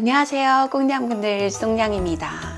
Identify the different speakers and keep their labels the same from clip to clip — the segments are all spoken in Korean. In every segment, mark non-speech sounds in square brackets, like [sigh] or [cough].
Speaker 1: 안녕하세요. 꽁냥분들 송냥입니다.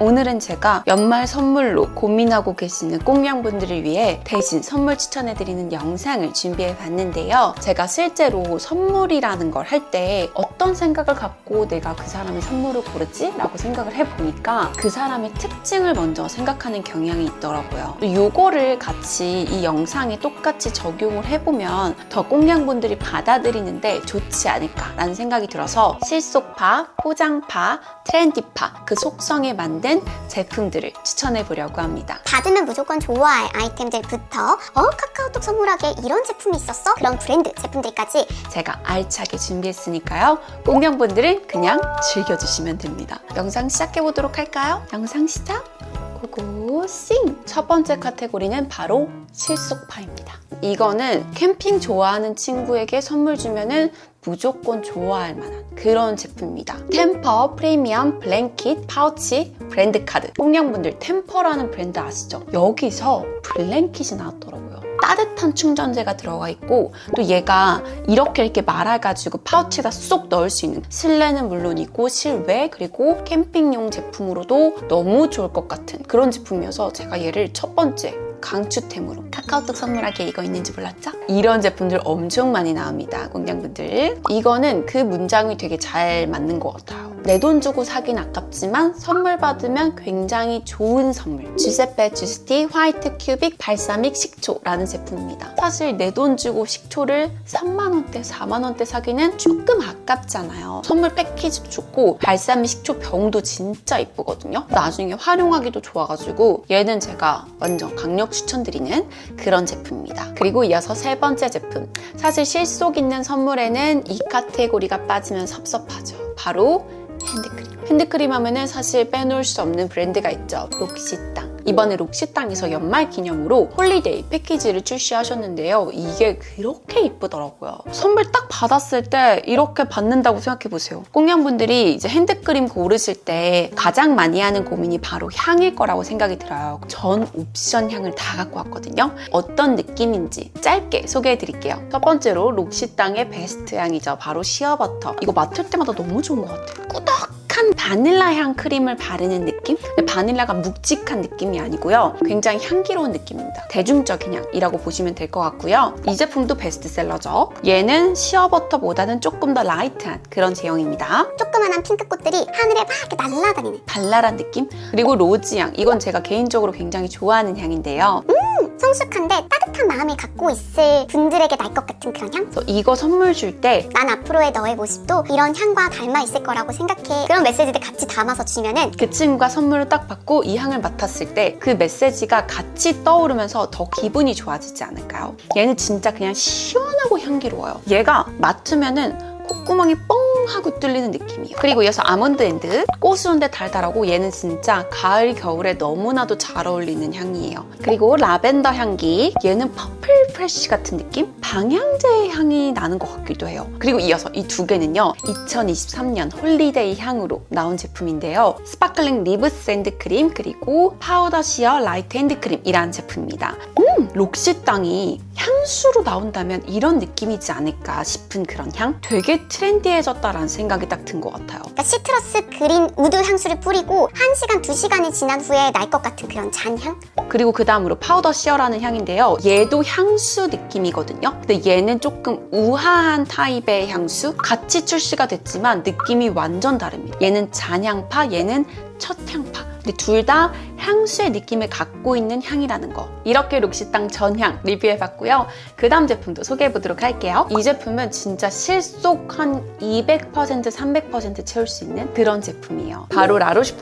Speaker 1: 오늘은 제가 연말 선물로 고민하고 계시는 꽁냥분들을 위해 대신 선물 추천해드리는 영상을 준비해 봤는데요. 제가 실제로 선물이라는 걸 할 때 어떤 생각을 갖고 내가 그 사람의 선물을 고르지? 라고 생각을 해보니까 그 사람의 특징을 먼저 생각하는 경향이 있더라고요. 요거를 같이 이 영상에 똑같이 적용을 해보면 더 꽁냥분들이 받아들이는데 좋지 않을까라는 생각이 들어서 실속파, 포장파, 트렌디파 그 속성에 만든 제품들을 추천해 보려고 합니다.
Speaker 2: 받으면 무조건 좋아할 아이템들부터 어 카카오톡 선물하기에 이런 제품이 있었어? 그런 브랜드 제품들까지
Speaker 1: 제가 알차게 준비했으니까요. 꽁냥분들은 그냥 즐겨주시면 됩니다. 영상 시작해 보도록 할까요? 영상 시작! 고고 싱! 첫 번째 카테고리는 바로 실속파입니다. 이거는 캠핑 좋아하는 친구에게 선물 주면은 무조건 좋아할 만한 그런 제품입니다. 템퍼 프리미엄 블랭킷 파우치 브랜드 카드. 꽁냥분들 템퍼라는 브랜드 아시죠? 여기서 블랭킷이 나왔더라고요. 따뜻한 충전재가 들어가 있고 또 얘가 이렇게 이렇게 말아가지고 파우치에다 쏙 넣을 수 있는 실내는 물론이고 실외 그리고 캠핑용 제품으로도 너무 좋을 것 같은 그런 제품이어서 제가 얘를 첫 번째 강추템으로 카카오톡 선물하기에 이거 있는지 몰랐죠? 이런 제품들 엄청 많이 나옵니다 공장분들. 이거는 그 문장이 되게 잘 맞는 것 같아요. 내 돈 주고 사긴 아깝지만 선물 받으면 굉장히 좋은 선물. 주세페 주스티 화이트 큐빅 발사믹 식초라는 제품입니다. 사실 내 돈 주고 식초를 3만원대 4만원대 사기는 조금 아깝잖아요. 선물 패키지도 좋고 발사믹 식초 병도 진짜 이쁘거든요. 나중에 활용하기도 좋아가지고 얘는 제가 완전 강력 추천드리는 그런 제품입니다. 그리고 이어서 세 번째 제품. 사실 실속 있는 선물에는 이 카테고리가 빠지면 섭섭하죠. 바로 핸드크림. 핸드크림 하면은 사실 빼놓을 수 없는 브랜드가 있죠. 록시땅. 이번에 록시땅에서 연말 기념으로 홀리데이 패키지를 출시하셨는데요. 이게 그렇게 이쁘더라고요. 선물 딱 받았을 때 이렇게 받는다고 생각해보세요. 꽁냥분들이 이제 핸드크림 고르실 때 가장 많이 하는 고민이 바로 향일 거라고 생각이 들어요. 전 옵션 향을 다 갖고 왔거든요. 어떤 느낌인지 짧게 소개해드릴게요. 첫 번째로 록시땅의 베스트 향이죠. 바로 시어버터. 이거 맡을 때마다 너무 좋은 것 같아요. 꾸덕 한 바닐라 향 크림을 바르는 느낌? 근데 바닐라가 묵직한 느낌이 아니고요. 굉장히 향기로운 느낌입니다. 대중적인 향이라고 보시면 될 것 같고요. 이 제품도 베스트셀러죠. 얘는 시어버터보다는 조금 더 라이트한 그런 제형입니다.
Speaker 2: 조그만한 핑크꽃들이 하늘에 막 이렇게 날아다니는
Speaker 1: 발랄한 느낌? 그리고 로즈향. 이건 제가 개인적으로 굉장히 좋아하는 향인데요.
Speaker 2: 성숙한데 따뜻한 마음을 갖고 있을 분들에게 날 것 같은 그런 향?
Speaker 1: 그래서 이거 선물 줄 때
Speaker 2: 난 앞으로의 너의 모습도 이런 향과 닮아 있을 거라고 생각해 그런 메시지들 같이 담아서 주면은
Speaker 1: 그 친구가 선물을 딱 받고 이 향을 맡았을 때 그 메시지가 같이 떠오르면서 더 기분이 좋아지지 않을까요? 얘는 진짜 그냥 시원하고 향기로워요. 얘가 맡으면은 콧구멍이 뻥 하고 뚫리는 느낌이에요. 그리고 이어서 아몬드 앤드 고소한데 달달하고 얘는 진짜 가을 겨울에 너무나도 잘 어울리는 향이에요. 그리고 라벤더 향기 얘는 퍼플 프레쉬 같은 느낌? 방향제 향이 나는 것 같기도 해요. 그리고 이어서 이 두 개는요 2023년 홀리데이 향으로 나온 제품인데요. 스파클링 리브 샌드 크림 그리고 파우더 시어 라이트 핸드 크림이라는 제품입니다. 음, 록시 땅이 향수로 나온다면 이런 느낌이지 않을까 싶은 그런 향? 되게 트렌디해졌다라는 생각이 딱 든 것 같아요.
Speaker 2: 그러니까 시트러스 그린 우드 향수를 뿌리고 1시간, 2시간이 지난 후에 날 것 같은 그런 잔향?
Speaker 1: 그리고 그 다음으로 파우더 시어라는 향인데요. 얘도 향수 느낌이거든요. 근데 얘는 조금 우아한 타입의 향수? 같이 출시가 됐지만 느낌이 완전 다릅니다. 얘는 잔향파, 얘는 첫향파. 근데 둘 다 향수의 느낌을 갖고 있는 향이라는 거. 이렇게 록시땅 전향 리뷰해봤고요. 그 다음 제품도 소개해보도록 할게요. 이 제품은 진짜 실속 한 200%, 300% 채울 수 있는 그런 제품이에요. 바로 라로시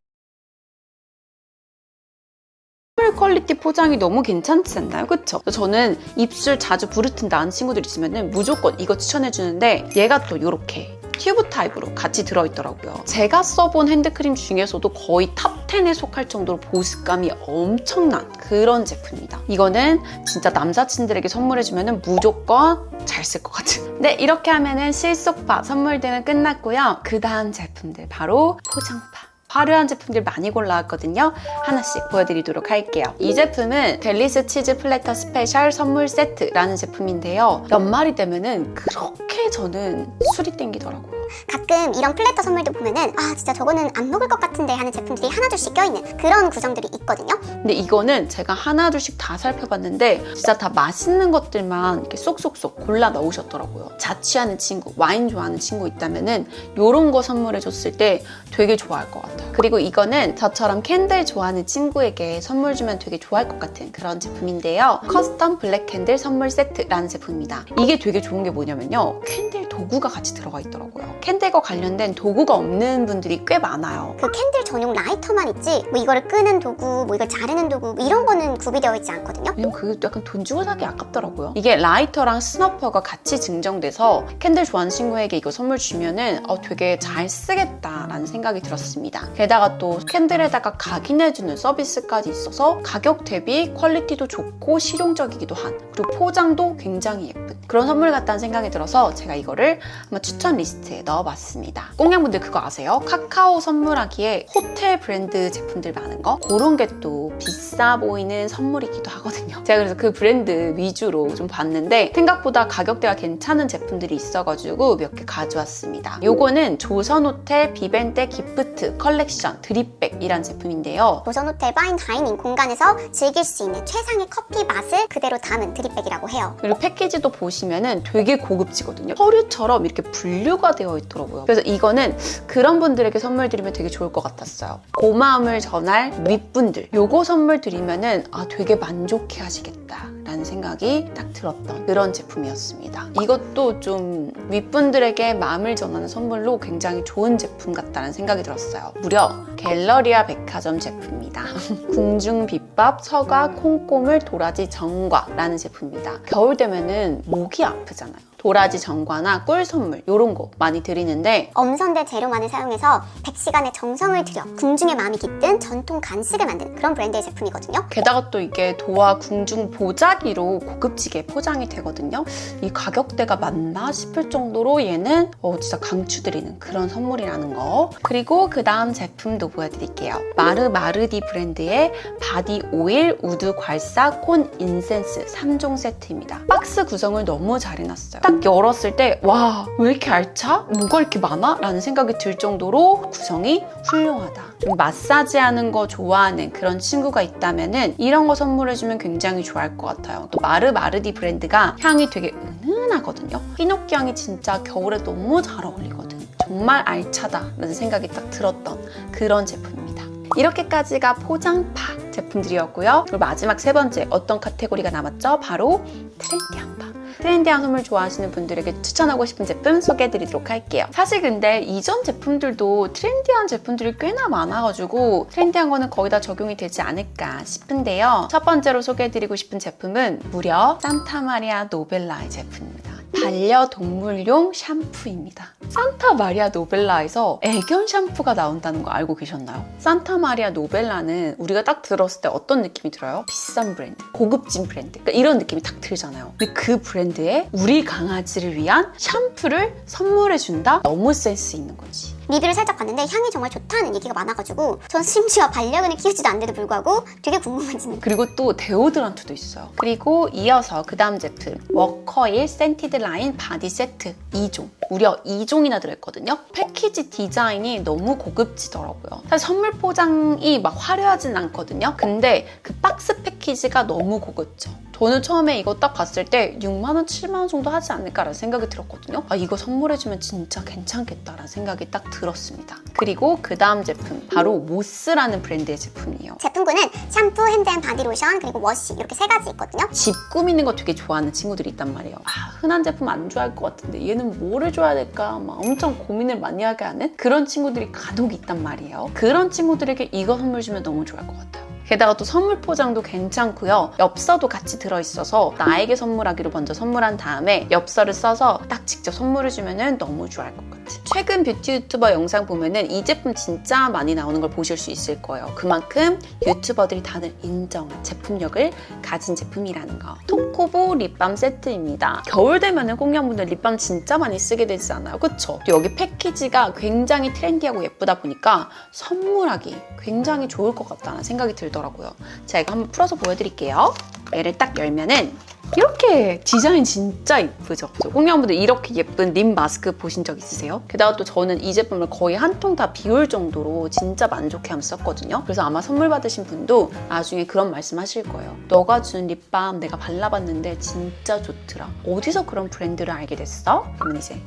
Speaker 1: 선물 퀄리티 포장이 너무 괜찮지 않나요? 그쵸? 저는 입술 자주 부르튼다 하는 친구들 있으면 무조건 이거 추천해주는데 얘가 또 이렇게 튜브 타입으로 같이 들어있더라고요. 제가 써본 핸드크림 중에서도 거의 탑 10에 속할 정도로 보습감이 엄청난 그런 제품입니다. 이거는 진짜 남사친들에게 선물해주면 무조건 잘 쓸 것 같은. [laughs] 네, 이렇게 하면은 실속파 선물들은 끝났고요. 그 다음 제품들 바로 포장파. 화려한 제품들 많이 골라왔거든요. 하나씩 보여드리도록 할게요. 이 제품은 델리스 치즈 플래터 스페셜 선물 세트라는 제품인데요. 연말이 되면은 그렇게 저는 술이 땡기더라고요.
Speaker 2: 가끔 이런 플래터 선물도 보면은 아 진짜 저거는 안 먹을 것 같은데 하는 제품들이 하나둘씩 껴있는 그런 구성들이 있거든요.
Speaker 1: 근데 이거는 제가 하나둘씩 다 살펴봤는데 진짜 다 맛있는 것들만 이렇게 쏙쏙쏙 골라 넣으셨더라고요. 자취하는 친구, 와인 좋아하는 친구 있다면은 이런 거 선물해줬을 때 되게 좋아할 것 같아요. 그리고 이거는 저처럼 캔들 좋아하는 친구에게 선물 주면 되게 좋아할 것 같은 그런 제품인데요. 커스텀 블랙 캔들 선물 세트라는 제품입니다. 이게 되게 좋은 게 뭐냐면요. 캔들 도구가 같이 들어가 있더라고요. 캔들과 관련된 도구가 없는 분들이 꽤 많아요.
Speaker 2: 그 캔들 전용 라이터만 있지 뭐 이거를 끄는 도구, 뭐 이걸 자르는 도구 뭐 이런 거는 구비되어 있지 않거든요.
Speaker 1: 왜냐면 그게 약간 돈 주고 사기 아깝더라고요. 이게 라이터랑 스너퍼가 같이 증정돼서 캔들 좋아하는 친구에게 이거 선물 주면은 어, 되게 잘 쓰겠다라는 생각이 들었습니다. 게다가 또 캔들에다가 각인해주는 서비스까지 있어서 가격 대비 퀄리티도 좋고 실용적이기도 한 그리고 포장도 굉장히 예쁜 그런 선물 같다는 생각이 들어서 제가 이거를 한번 추천 리스트에 넣어봤습니다. 꽁냥분들 그거 아세요? 카카오 선물하기에 호텔 브랜드 제품들 많은 거 그런 게 또 비싸 보이는 선물이기도 하거든요. 제가 그래서 그 브랜드 위주로 좀 봤는데 생각보다 가격대가 괜찮은 제품들이 있어가지고 몇 개 가져왔습니다. 요거는 조선호텔 비벤테 기프트 컬렉션 드립백이란 제품인데요.
Speaker 2: 조선호텔 파인 다이닝 공간에서 즐길 수 있는 최상의 커피 맛을 그대로 담은 드립백이라고 해요.
Speaker 1: 그리고 패키지도 보시면은 되게 고급지거든요. 서류처럼 이렇게 분류가 되어 있더라고요. 그래서 이거는 그런 분들에게 선물 드리면 되게 좋을 것 같았어요. 고마움을 전할 윗분들. 요거 선물 드리면은 아, 되게 만족해 하시겠다. 라는 생각이 딱 들었던 그런 제품이었습니다. 이것도 좀 윗분들에게 마음을 전하는 선물로 굉장히 좋은 제품 같다는 생각이 들었어요. 무려 갤러리아 백화점 제품입니다. [laughs] 궁중 비밥 서가 콩고물 도라지 정과라는 제품입니다. 겨울 되면은 목이 아프잖아요. 도라지 정과나 꿀 선물 이런 거 많이 드리는데
Speaker 2: 엄선된 재료만을 사용해서 100시간의 정성을 들여 궁중의 마음이 깃든 전통 간식을 만든 그런 브랜드의 제품이거든요.
Speaker 1: 게다가 또 이게 도화 궁중 보자기로 고급지게 포장이 되거든요. 이 가격대가 맞나 싶을 정도로 얘는 어, 진짜 강추드리는 그런 선물이라는 거. 그리고 그 다음 제품도 보여드릴게요. 마르마르디 브랜드의 바디 오일 우드 괄사 콘 인센스 3종 세트입니다. 박스 구성을 너무 잘 해놨어요. 딱 열었을 때 와 왜 이렇게 알차? 뭐가 이렇게 많아? 라는 생각이 들 정도로 구성이 훌륭하다. 좀 마사지 하는 거 좋아하는 그런 친구가 있다면은 이런 거 선물해주면 굉장히 좋아할 것 같아요. 또 마르 마르디 브랜드가 향이 되게 은은하거든요. 히노키 향이 진짜 겨울에 너무 잘 어울리거든. 정말 알차다라는 생각이 딱 들었던 그런 제품입니다. 이렇게까지가 포장파 제품들이었고요. 그리고 마지막 세 번째 어떤 카테고리가 남았죠? 바로 트렌디한 파. 트렌디한 선물 좋아하시는 분들에게 추천하고 싶은 제품 소개해드리도록 할게요. 사실 근데 이전 제품들도 트렌디한 제품들이 꽤나 많아가지고 트렌디한 거는 거의 다 적용이 되지 않을까 싶은데요. 첫 번째로 소개해드리고 싶은 제품은 무려 산타마리아 노벨라의 제품입니다. 반려동물용 샴푸입니다. 산타 마리아 노벨라에서 애견 샴푸가 나온다는 거 알고 계셨나요? 산타 마리아 노벨라는 우리가 딱 들었을 때 어떤 느낌이 들어요? 비싼 브랜드, 고급진 브랜드. 그러니까 이런 느낌이 딱 들잖아요. 근데 그 브랜드에 우리 강아지를 위한 샴푸를 선물해준다? 너무 센스 있는 거지.
Speaker 2: 리뷰를 살짝 봤는데 향이 정말 좋다는 얘기가 많아가지고 전 심지어 반려견을 키우지도 않는데도 불구하고 되게 궁금해지는
Speaker 1: 그리고 또 데오드란트도 있어요. 그리고 이어서 그 다음 제품 워커일 센티드 라인 바디 세트 2종. 무려 2종이나 들어있거든요. 패키지 디자인이 너무 고급지더라고요. 사실 선물 포장이 막 화려하진 않거든요. 근데 그 박스 패키지가 너무 고급져. 저는 처음에 이거 딱 봤을 때 6만원, 7만원 정도 하지 않을까라는 생각이 들었거든요. 아, 이거 선물해주면 진짜 괜찮겠다라는 생각이 딱 들 었습니다. 그리고 그 다음 제품, 바로 모스라는 브랜드의 제품이에요.
Speaker 2: 제품군은 샴푸, 핸드앤 바디로션 그리고 워시 이렇게 세 가지 있거든요.
Speaker 1: 집 꾸미는 거 되게 좋아하는 친구들이 있단 말이에요. 아, 흔한 제품 안 좋아할 것 같은데 얘는 뭐를 줘야 될까 막 엄청 고민을 많이 하게 하는 그런 친구들이 간혹 있단 말이에요. 그런 친구들에게 이거 선물 주면 너무 좋아할 것 같아요. 게다가 또 선물 포장도 괜찮고요. 엽서도 같이 들어있어서 나에게 선물하기로 먼저 선물한 다음에 엽서를 써서 딱 직접 선물을 주면 너무 좋아할 것 같아요. 최근 뷰티 유튜버 영상 보면은 이 제품 진짜 많이 나오는 걸 보실 수 있을 거예요. 그만큼 유튜버들이 다들 인정한 제품력을 가진 제품이라는 거. 토코보 립밤 세트입니다. 겨울 되면은 꽁냥분들 립밤 진짜 많이 쓰게 되지 않아요? 그쵸? 또 여기 패키지가 굉장히 트렌디하고 예쁘다 보니까 선물하기 굉장히 좋을 것 같다는 생각이 들더라고요. 제가 한번 풀어서 보여드릴게요. 얘를 딱 열면은 이렇게 디자인 진짜 이쁘죠? 공룡분들 이렇게 예쁜 립 마스크 보신 적 있으세요? 게다가 또 저는 이 제품을 거의 한 통 다 비울 정도로 진짜 만족해하면서 썼거든요. 그래서 아마 선물 받으신 분도 나중에 그런 말씀 하실 거예요. 너가 준 립밤 내가 발라봤는데 진짜 좋더라. 어디서 그런 브랜드를 알게 됐어? 그러면 이제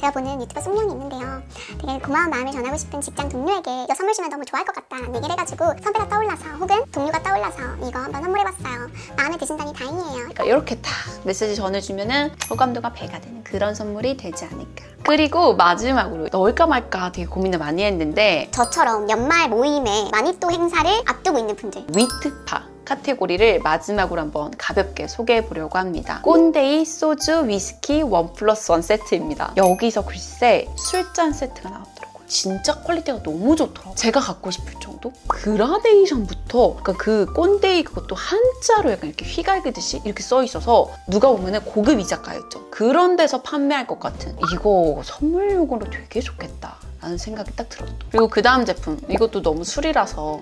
Speaker 2: 제가 보는 유튜버 송영이 있는데요. 되게 고마운 마음을 전하고 싶은 직장 동료에게 이거 선물 주면 너무 좋아할 것 같다 얘기를 해가지고 선배가 떠올라서 혹은 동료가 떠올라서 이거 한번 선물해봤어요. 마음에 드신다니 다행이에요.
Speaker 1: 그러니까 이렇게 딱 메시지 전해주면은 호감도가 배가 되는 그런 선물이 되지 않을까. 그리고 마지막으로 넣을까 말까 되게 고민을 많이 했는데
Speaker 2: 저처럼 연말 모임에 마니또 행사를 앞두고 있는 분들
Speaker 1: 위트파 카테고리를 마지막으로 한번 가볍게 소개해 보려고 합니다. 꼰대이 소주 위스키 원 플러스 원 세트입니다. 여기서 글쎄 술잔 세트가 나왔더라고요. 진짜 퀄리티가 너무 좋더라고요. 제가 갖고 싶을 정도? 그라데이션부터 그러니까 그 꼰대이 그것도 한자로 약간 이렇게 휘갈기듯이 이렇게 써 있어서 누가 보면은 고급 이자카였죠. 그런 데서 판매할 것 같은 이거 선물용으로 되게 좋겠다. 라는 생각이 딱 들었어. 그리고 그 다음 제품 이것도 너무 술이라서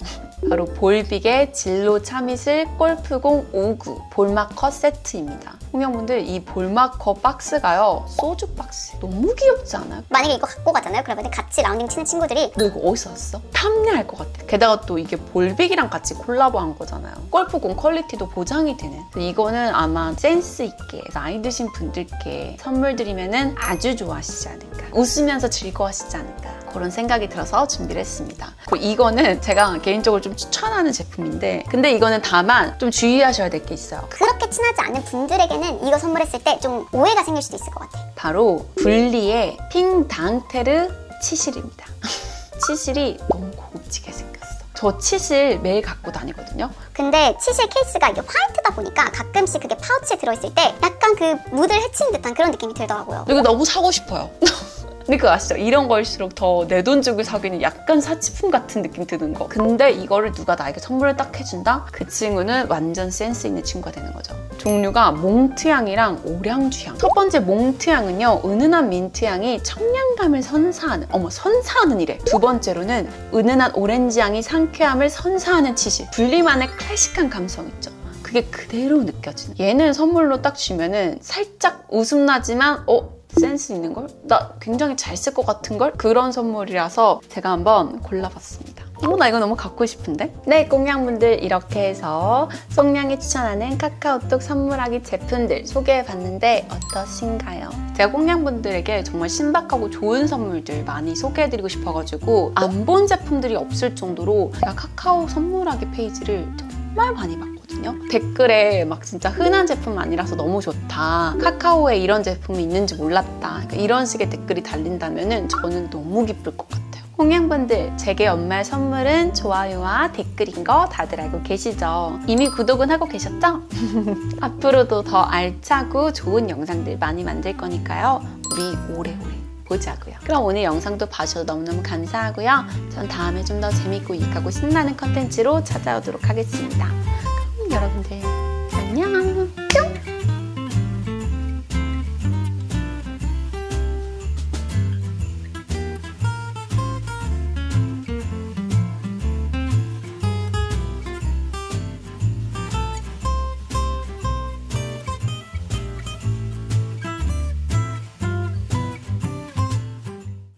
Speaker 1: 바로 볼빅의 진로 참이슬 골프공 59 볼마커 세트입니다. 홍영분들 이 볼마커 박스가요 소주 박스 너무 귀엽지 않아요?
Speaker 2: 만약에 이거 갖고 가잖아요. 그러면 같이 라운딩 치는 친구들이
Speaker 1: 너 이거 어디서 샀어? 탐내할 것 같아. 게다가 또 이게 볼빅이랑 같이 콜라보한 거잖아요. 골프공 퀄리티도 보장이 되는. 이거는 아마 센스 있게 나이 드신 분들께 선물 드리면은 아주 좋아하시지 않을까. 웃으면서 즐거워하시지 않을까. 그런 생각이 들어서 준비를 했습니다. 그리고 이거는 제가 개인적으로 좀 추천하는 제품인데, 근데 이거는 다만 좀 주의하셔야 될 게 있어요.
Speaker 2: 그렇게 친하지 않은 분들에게는 이거 선물했을 때 좀 오해가 생길 수도 있을 것 같아요.
Speaker 1: 바로 분리의 핑 당테르 치실입니다. [laughs] 치실이 너무 고급지게 생겼어. 저 치실 매일 갖고 다니거든요.
Speaker 2: 근데 치실 케이스가 이게 화이트다 보니까 가끔씩 그게 파우치에 들어있을 때 약간 그 무드를 해치는 듯한 그런 느낌이 들더라고요.
Speaker 1: 이거 너무 사고 싶어요. [laughs] 근데 그거 아시죠? 이런 걸수록 더 내 돈 주고 사기는 약간 사치품 같은 느낌 드는 거. 근데 이거를 누가 나에게 선물을 딱 해준다? 그 친구는 완전 센스 있는 친구가 되는 거죠. 종류가 몽트향이랑 오량주향. 첫 번째 몽트향은요, 은은한 민트향이 청량감을 선사하는, 어머, 선사하는 이래. 두 번째로는 은은한 오렌지향이 상쾌함을 선사하는 치실. 분리만의 클래식한 감성 있죠. 그게 그대로 느껴지는. 얘는 선물로 딱 주면은 살짝 웃음 나지만, 어? 센스 있는 걸? 나 굉장히 잘 쓸 것 같은 걸? 그런 선물이라서 제가 한번 골라봤습니다. 어, 나 이거 너무 갖고 싶은데? 네, 공양분들 이렇게 해서 송량이 추천하는 카카오톡 선물하기 제품들 소개해봤는데 어떠신가요? 제가 공양분들에게 정말 신박하고 좋은 선물들 많이 소개해드리고 싶어가지고 안 본 제품들이 없을 정도로 제가 카카오 선물하기 페이지를 정말 많이 봤 거든요. 댓글에 막 진짜 흔한 제품 아니라서 너무 좋다. 카카오에 이런 제품이 있는지 몰랐다. 그러니까 이런 식의 댓글이 달린다면 저는 너무 기쁠 것 같아요. 홍양분들, 제게 연말 선물은 좋아요와 댓글인 거 다들 알고 계시죠? 이미 구독은 하고 계셨죠? [laughs] 앞으로도 더 알차고 좋은 영상들 많이 만들 거니까요. 우리 오래오래 보자고요. 그럼 오늘 영상도 봐주셔서 너무너무 감사하고요. 전 다음에 좀 더 재밌고 유익하고 신나는 컨텐츠로 찾아오도록 하겠습니다. 여러분들. 안녕.